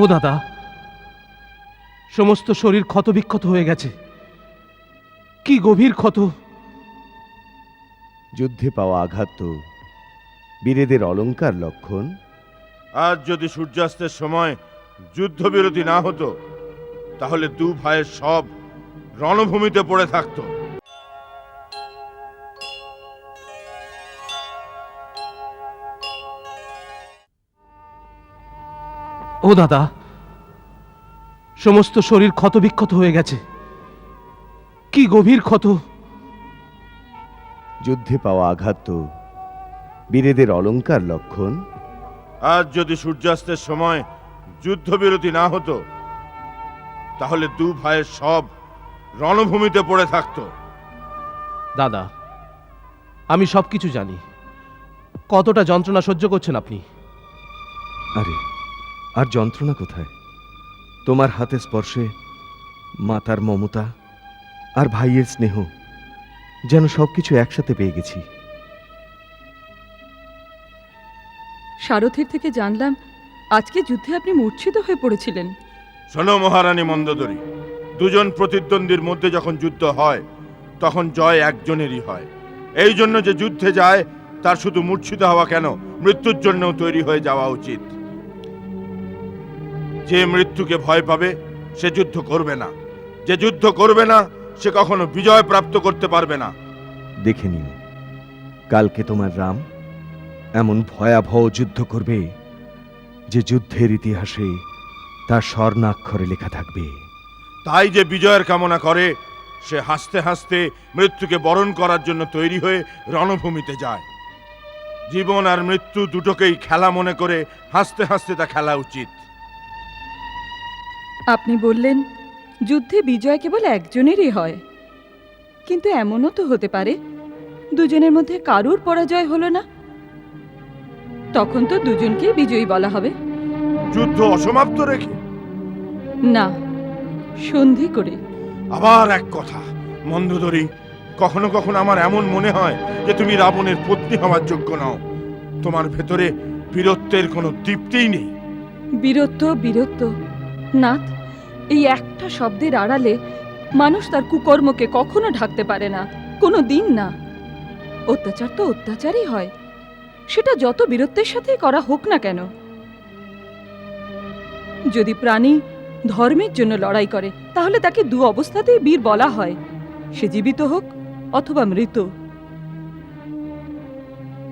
ও দাদা সমস্ত শরীর ক্ষতবিক্ষত হয়ে গেছে। কি গভীর ক্ষত? যুদ্ধে পাওয়া আঘাত তো বীরেদের অলংকার লক্ষণ। আজ যদি সূর্যাস্তের সময় যুদ্ধবিরতি না হতো তাহলে দু ভাইয়ের সব রণভূমিতে পড়ে থাকতো। ও দাদা সমস্ত শরীর ক্ষতবিক্ষত হয়ে গেছে। কি গভীর ক্ষত? যুদ্ধে পাওয়া আঘাত তো বীরেদের অলংকার লক্ষণ। আজ যদি সূর্যাস্তের সময় যুদ্ধবিরতি না হতো তাহলে দু ভাইয়ের সব রণভূমিতে পড়ে থাকতো। দাদা আমি সব কিছু জানি। কতটা যন্ত্রণা সহ্য করছেন আপনি? আরে আর যন্ত্রণা কোথায়? তোমার হাতে স্পর্শে মাতার মমতা আর ভাইয়ের স্নেহ যেন সব কিছু একসাথে পেয়ে গেছি। সারথীর থেকে জানলাম আজকে যুদ্ধে আপনি মূর্ছিত হয়ে পড়েছিলেন। শোনো মহারানী মন্দোদরী দুজন প্রতিদ্বন্দ্বীর মধ্যে যখন যুদ্ধ হয় তখন জয় একজনেরই হয়। এই জন্য যে যুদ্ধে যায় তার শুধু মূর্ছিত হওয়া কেন? মৃত্যুর জন্যও তৈরি হয়ে যাওয়া উচিত। যে মৃত্যুকে ভয় পাবে সে যুদ্ধ করবে না। যে যুদ্ধ করবে না সে কখনো বিজয় প্রাপ্ত করতে পারবে না। দেখে নিও কালকে তোমার রাম এমন ভয়াবহ যুদ্ধ করবে যে যুদ্ধের ইতিহাসে তার স্বর্ণাক্ষরে লেখা থাকবে। তাই যে বিজয়ের কামনা করে সে হাসতে হাসতে মৃত্যুকে বরণ করার জন্য তৈরি হয়ে রণভূমিতে যায়। জীবন আর মৃত্যু দুটোকেই খেলা মনে করে হাসতে হাসতে তা খেলা উচিত। আপনি বললেন যুদ্ধে বিজয় কেবল একজনেরই হয়। কিন্তু এমনও তো হতে পারে দুজনের মধ্যে কারুর পরাজয় হলো না? তখন তো দুজনকেই বিজয়ী বলা হবে। যুদ্ধ অসমাপ্ত রেখে। না সন্ধি করে। আবার এক কথা মন্দোদরী কখনো কখনো আমার এমন মনে হয় যে তুমি রাবণের পত্নী হওয়ার যোগ্য নও। তোমার ভেতরে বীরত্বের কোনো দীপ্তিই নেই। বীরত্ব বীরত্ব। নাথ এই একটা শব্দের আড়ালে মানুষ তার কুকর্মকে কখনো ঢাকতে পারে না, কোনো দিন না। অত্যাচার তো অত্যাচারই হয়, সেটা যত বীরত্বের সাথে করা হোক না কেন। যদি প্রাণী ধর্মের জন্য লড়াই করে, তাহলে তাকে দু অবস্থাতেই বীর বলা হয়, সে জীবিত হোক অথবা মৃত।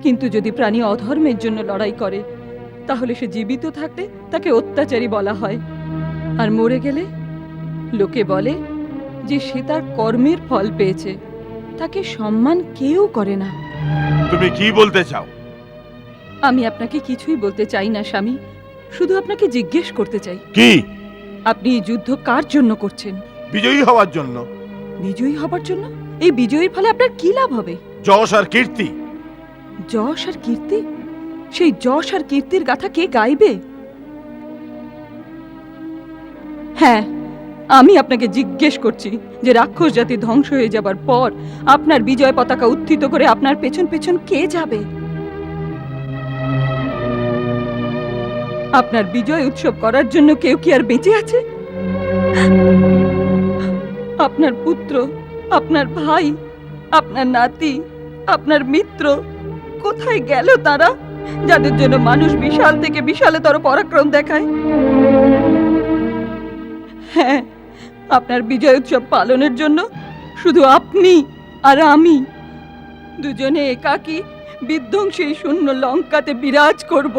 কিন্তু যদি প্রাণী অধর্মের জন্য লড়াই করে, তাহলে সে জীবিত থাকতে তাকে অত্যাচারী বলা হয়। আর মরে গেলে? লোকে বলে যে সে তার কর্মের ফল পেয়েছে তাকে সম্মান কেউ করে না। তুমি কি বলতে চাও? আমি আপনাকে কিছুই বলতে চাই না স্বামী। শুধু আপনাকে জিজ্ঞেস করতে চাই। কি? আপনি এই যুদ্ধ কার জন্য করছেন? বিজয়ী হওয়ার জন্য। বিজয়ী হবার জন্য? এই বিজয়ীর ফলে আপনার কি লাভ হবে? যশ আর কীর্তি। যশ আর কীর্তি? সেই যশ আর কীর্তির গাথা কে গাইবে? হ্যাঁ আমি আপনাকে জিজ্ঞেস করছি যে রাক্ষস জাতি ধ্বংস হয়ে যাবার পর আপনার বিজয় পতাকা উত্থিত করে আপনার পেছন পেছন কে যাবে? আপনার বিজয় উৎসব করার জন্য কেউ কি আর বেঁচে আছে? আপনার পুত্র, আপনার ভাই, আপনার নাতি, আপনার মিত্র, কোথায় গেল তারা? যাদের জন্য মানুষ বিশাল থেকে বিশালতর পরাক্রম দেখায়। আপনার বিজয় উৎসব পালনের জন্য শুধু আপনি আর আমি দুজনে একাকী বিধ্বংসী শূন্য লঙ্কাতে বিরাজ করব।